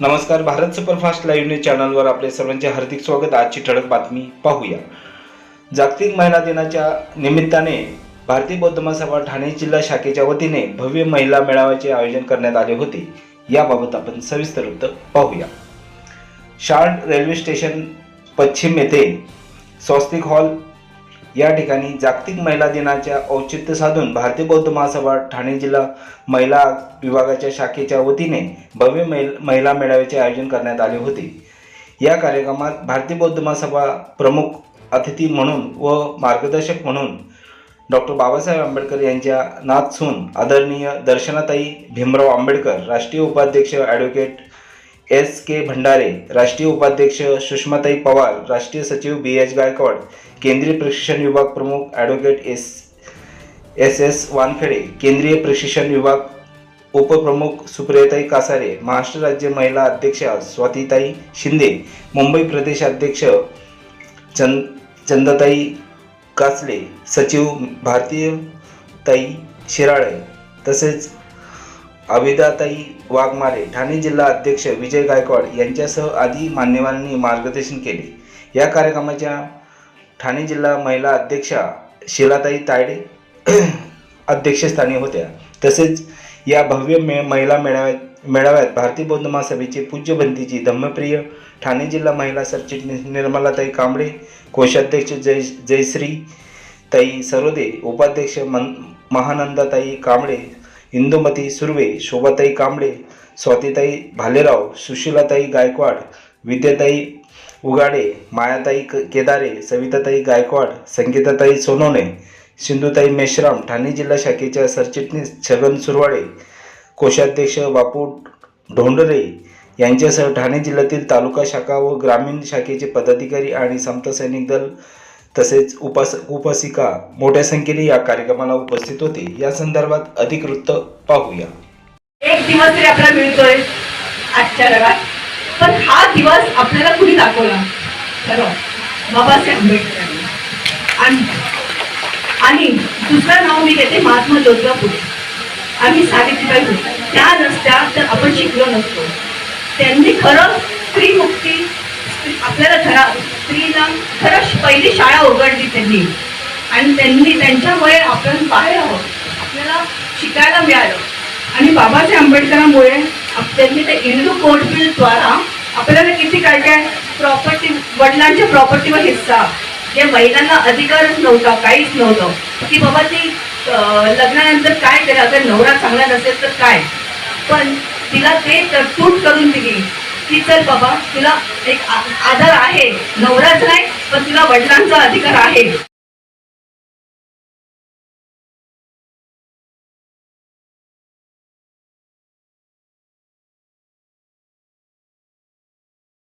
नमस्कार Bharat superfast live news चॅनलवर आपले सर्वांचे हार्दिक स्वागत. आजची ठळक बातमी पाहूया. जागतिक महिला दिनाच्या निमित्ताने भारतीय बौद्ध महासभा ठाणे जिल्हा शाखेच्या वतीने भव्य महिला मेळाव्याचे आयोजन करण्यात आले होते. याबाबत आपण सविस्तर वृत्त पाहूया. शार्ड रेल्वे स्टेशन पश्चिम येथे स्वस्तिक हॉल या ठिकाणी जागतिक महिला दिनाच्या औचित्य साधून भारतीय बौद्ध महासभा ठाणे जिल्हा महिला विभागाच्या शाखेच्या वतीने भव्य महिल महिला मेळाव्याचे आयोजन करण्यात आले होते. या कार्यक्रमात भारतीय बौद्ध महासभा प्रमुख अतिथी म्हणून व मार्गदर्शक म्हणून डॉक्टर बाबासाहेब आंबेडकर यांच्या नाथसून आदरणीय दर्शनाताई भीमराव आंबेडकर राष्ट्रीय उपाध्यक्ष ॲडव्होकेट एस के भंडारे राष्ट्रीय उपाध्यक्ष सुषमाताई पवार राष्ट्रीय सचिव बी एच गायकवाड केंद्रीय प्रशिक्षण विभाग प्रमुख advocate S S S Wankhede केंद्रीय प्रशिक्षण विभाग उपप्रमुख सुप्रियताई कासारे महाराष्ट्र राज्य महिला अध्यक्षा स्वातीताई शिंदे मुंबई प्रदेश अध्यक्ष चंद चंदाताई कासले सचिव भारतीय ताई शिराळे तसेच अभिदाताई वाघमारे ठाणे जिल्हा अध्यक्ष विजय गायकवाड यांच्यासह आदी मान्यवरांनी मार्गदर्शन केले. या कार्यक्रमाच्या ठाणे जिल्हा महिला अध्यक्षा शिलाताई तायडे अध्यक्षस्थानी होत्या. तसेच या भव्य मे महिला मेळाव्यात मेळाव्यात भारतीय बौद्ध महासभेचे पूज्यबंदीची धम्मप्रिय ठाणे जिल्हा महिला सरचिटणीस निर्मलाताई कांबळे कोषाध्यक्ष जय जयश्री ताई सरोदे उपाध्यक्ष मन महानंदाताई कांबळे इंदुमती सुर्वे शोभाताई कांबळे स्वातीताई भालेराव सुशीलाताई गायकवाड विद्याताई उगाडे मायाताई क- केदारे सविताताई गायकवाड संगीताताई सोनोने सिंधुताई मेश्राम ठाणे जिल्हा शाखेच्या सरचिटणीस छगन सुरवाडे कोषाध्यक्ष बापू ढोंडरे यांच्यासह ठाणे जिल्ह्यातील तालुका शाखा व ग्रामीण शाखेचे पदाधिकारी आणि समता सैनिक दल तसेच उपास उपासिका मोठ्या संख्येने या कार्यक्रमाला उपस्थित होते. या संदर्भात अधिक वृत्त पाहूया. एक दिवस तरी आपल्याला मिळतोय आजच्या जगात. पण हा दिवस आपल्याला कुणी दाखवला? खरं. बाबासाहेब आंबेडकरांनी. आणि आणि दुसरं नाव मी घेते महात्मा ज्योतिबा फुले आम्ही सावित्रीबाई फुले त्या नसत्या तर आपण शिकलो नसतो त्यांनी खरं स्त्री मुक्ती आपल्याला खरा स्त्रीला खरंच पहिली शाळा उघडली त्यांनी. आणि त्यांनी त्यांच्यामुळे आपण पाहिलं. आहोत आपल्याला शिकायला मिळालं. आणि बाबासाहेब आंबेडकरांमुळे त्यांनी ते इंदू कोड बिलद्वारा आपल्याला किती काय काय प्रॉपर्टी वडिलांच्या प्रॉपर्टीवर हिस्सा. जे महिलांना अधिकारच नव्हता काहीच नव्हतं. की बाबा ती लग्नानंतर काय करा अगर नवरा चांगला नसेल तर काय? पण तिला ते तरतूद करून दिली. की चल बाबा तुला एक आधार आहे. नवराच नाही पण तुला वडिलांचा अधिकार आहे.